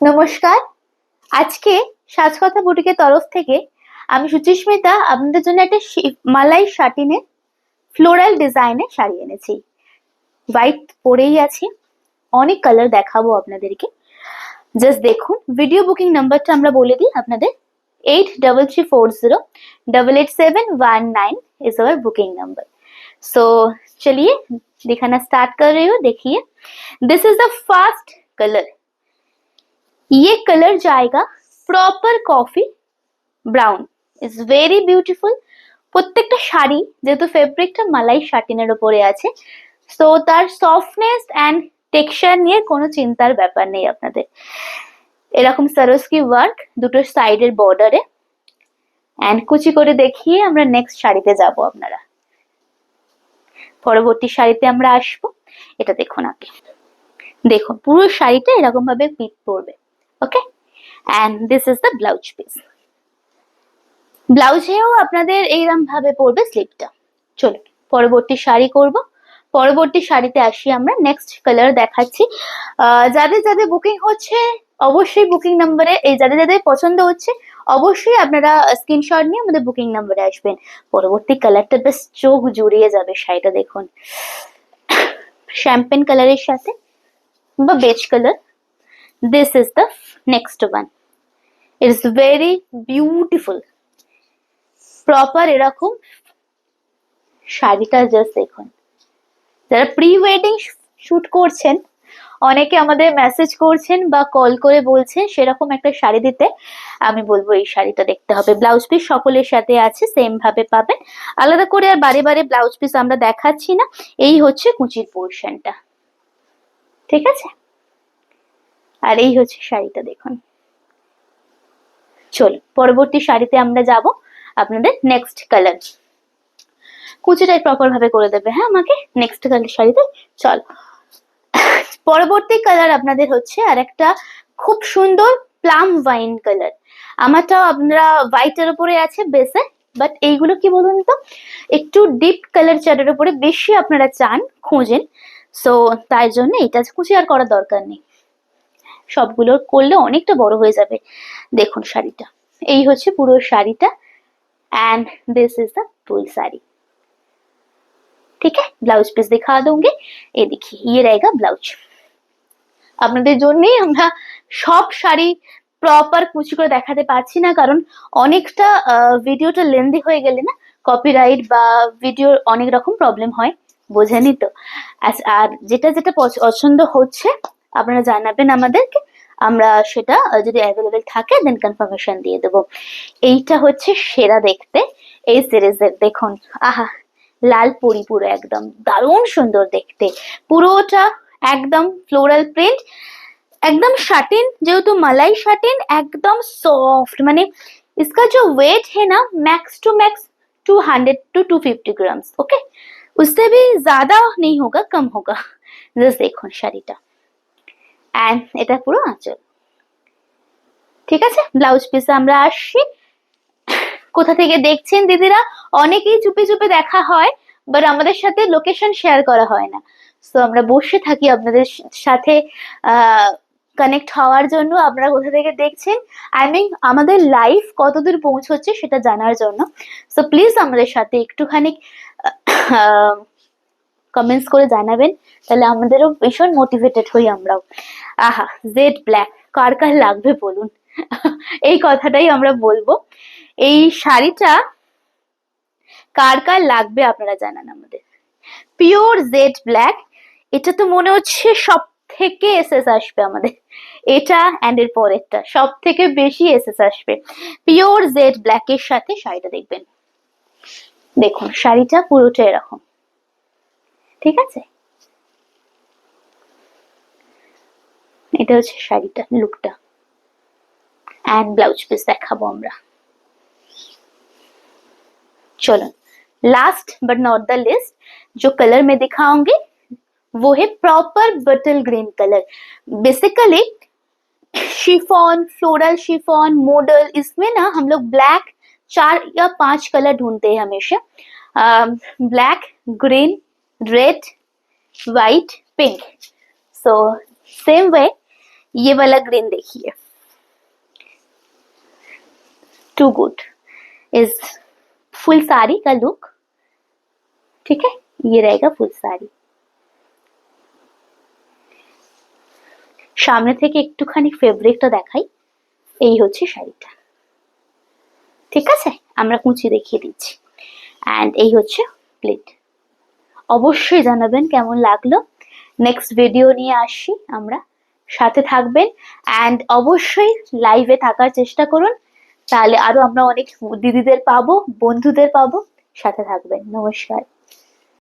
নমস্কার আজকে সাজকথা বুটিকের তরফ থেকে আমি সুচিস্মিতা আপনাদের জন্য একটা শি- মালাই শাটিনে ফ্লোরাল ডিজাইনে শাড়ি এনেছি হোয়াইট পরেই আছে অনেক কালার দেখাবো আপনাদেরকে জাস্ট দেখুন ভিডিও বুকিং নাম্বারটা আমরা বলে দিই আপনাদের eight double three four zero double eight seven one nine is our booking number so चलिए दिखाना स्टार्ट कर रही हूँ देखिए this is the first colour ये कलर जाएगा proper coffee brown is very beautiful প্রত্যেকটা শাড়ি যেহেতু ফেব্রিকটা মালাই শাটিনের উপরে আছে সো তার সফটনেস অ্যান্ড টেক্সচার নিয়ে কোনো চিন্তার ব্যাপার নেই আপনাদের এরকম সারস্কি ওয়ার্ক দুটো সাইডের বর্ডারে অ্যান্ড কুচি করে দেখিয়ে আমরা নেক্সট শাড়িতে যাব আপনারা পরবর্তী শাড়িতে আমরা আসবো এটা দেখুন আগে দেখুন পুরো শাড়িটা এরকম ভাবে পিট পড়বে Okay and this is the blouse piece ব্লাউজেও আপনাদের এইরকম ভাবে পড়বে স্লিপটা চলুন, পরবর্তী শাড়ি করব। পরবর্তী শাড়িতে আসি আমরা। নেক্সট কালার দেখাচ্ছি। যাদের যাদের বুকিং হচ্ছে, অবশ্যই বুকিং নাম্বারে এই যাদের যাদের পছন্দ হচ্ছে, অবশ্যই আপনারা স্ক্রিনশট নিয়ে আমাদের বুকিং নাম্বারে আসবেন। পরবর্তী কালারটা বেশ চোখ জুড়িয়ে যাবে শাড়িটা দেখুন। শ্যাম্পেন কালারের সাথে, বা beige colour this is the next one. It is very beautiful. Proper এরকম শাড়িটা জাস্ট দেখুন. যারা প্রি ওয়েডিং শুট করছেন, অনেকে আমাদের মেসেজ করছেন বা কল করে বলছেন, সেরকম একটা শাড়ি দিতে, আমি বলব এই শাড়িটা দেখতে হবে। ব্লাউজ পিস সকলের সাথে আছে সেম ভাবে পাবেন। আলাদা করে আর বারে বারে ব্লাউজ পিস আমরা দেখাচ্ছি না। এই হচ্ছে কুচির পোর্শনটা ঠিক আছে? আর এই হচ্ছে শাড়িটা, দেখুন। চলো পরবর্তী শাড়িতে আমরা যাব আপনাদের নেক্সট কালার কুচিটাই প্রপার ভাবে করে দেবে হ্যাঁ আমাকে? নেক্সট কালার শাড়িতে, চল। পরবর্তী কালার আপনাদের হচ্ছে আর একটা খুব সুন্দর প্লাম ওয়াইন কালার আমারটাও আপনারা হোয়াইটের উপরে আছে বেসে বাট এইগুলো কি বলুন তো? একটু ডিপ কালার চারের উপরে বেশি আপনারা চান, খোঁজেন। সো তাই জন্য এটা কুচি আর করার দরকার নেই। সবগুলো করলে অনেকটা বড় হয়ে যাবে দেখুন শাড়িটা এই হচ্ছে পুরো শাড়িটা and this is the full sari ठीक है ब्लाउज पीस दिखा दूंगी ये देखिए ये रहेगा ब्लाउज আপনাদের জন্যই আমরা সব শাড়ি প্রপার কুচি করে দেখাতে পারছি না কারণ অনেকটা ভিডিওটা লেন্দি হয়ে গেলে না কপিরাইট বা ভিডিওর অনেক রকম প্রবলেম হয় বোঝেনি তো আচ্ছা, আর যেটা যেটা পছ- পছন্দ হচ্ছে আপনারা জানাবেন আমাদেরকে। আমরা সেটা যদি অ্যাভেলেবেল থাকে দেন কনফার্মেশন দিয়ে দেবো। এইটা হচ্ছে সেরা দেখতে। এই সিরিজের দেখুন। আহা, লাল পরিপুরো একদম। দারুণ সুন্দর দেখতে। পুরোটা একদম ফ্লোরাল প্রিন্ট একদম শাটিন যেহেতু মালাই শাটিন একদম সফট মানে इसका जो वेट है ना max to max 200 to 250 grams okay उससे भी ज्यादा नहीं होगा, कम होगा। जस्ट देखो शरीटा অ্যান্ড এটা পুরো আঁচল। ঠিক আছে? ব্লাউজ পিসে আমরা আসছি। কোথা থেকে দেখছেন দিদিরা? অনেকেই চুপে চুপে দেখা হয় বাট আমাদের সাথে লোকেশন শেয়ার করা হয় না। তো আমরা বসে থাকি আপনাদের সাথে কানেক্ট হওয়ার জন্য। আপনারা কোথা থেকে দেখছেন? আই মিন আমাদের লাইফ কতদূর পৌঁছচ্ছে সেটা জানার জন্য। সো প্লিজ আমাদের সাথে একটুখানি কমেন্টস করে জানাবেন, তাহলে আমাদেরও ভীষণ মোটিভেটেড হই আমরাও। আহা জেড ব্ল্যাক কার কার লাগবে বলুন? এই কথাটাই আমরা বলব। এই শাড়িটা কার কার লাগবে আপনারা জানান আমাদের। পিওর জেড ব্ল্যাক এটা তো মনে হচ্ছে সব থেকে এসএস আসবে আমাদের। এটা অ্যান্ড এর পরেরটা সব থেকে বেশি এসএস আসবে। পিওর জেড ব্ল্যাকের সাথে শাড়িটা দেখবেন। দেখুন, শাড়িটা পুরোটা এরকম। ঠিক আছে এটা হচ্ছে শাড়িটা লুকটা एंड ब्लाउज पीस দেখাবো আমরা चलो last but not the list जो कलर मैं दिखाऊंगी वो है proper bottle green colour basically chiffon floral chiffon model इसमें ना हम लोग ब्लैक चार या पांच कलर ढूंढते हैं हमेशा black green red white pink so same way ये वाला ग्रीन देखिए too good is full sari का लुक ठीक है ये रहेगा फुल साड़ी সামনে থেকে একটুখানি ফেব্রিকটা দেখাই এই হচ্ছে শাড়িটা ঠিক আছে আমরা কুচি দেখিয়ে দিচ্ছি অ্যান্ড এই হচ্ছে প্লেট অবশ্যই জানাবেন কেমন লাগল। নেক্সট ভিডিও নিয়ে আসি আমরা। সাথে থাকবেন অ্যান্ড অবশ্যই লাইভে থাকার চেষ্টা করুন। তাহলে আরও আমরা অনেক দিদিদের পাবো, বন্ধুদের পাবো। সাথে থাকবেন। নমস্কার।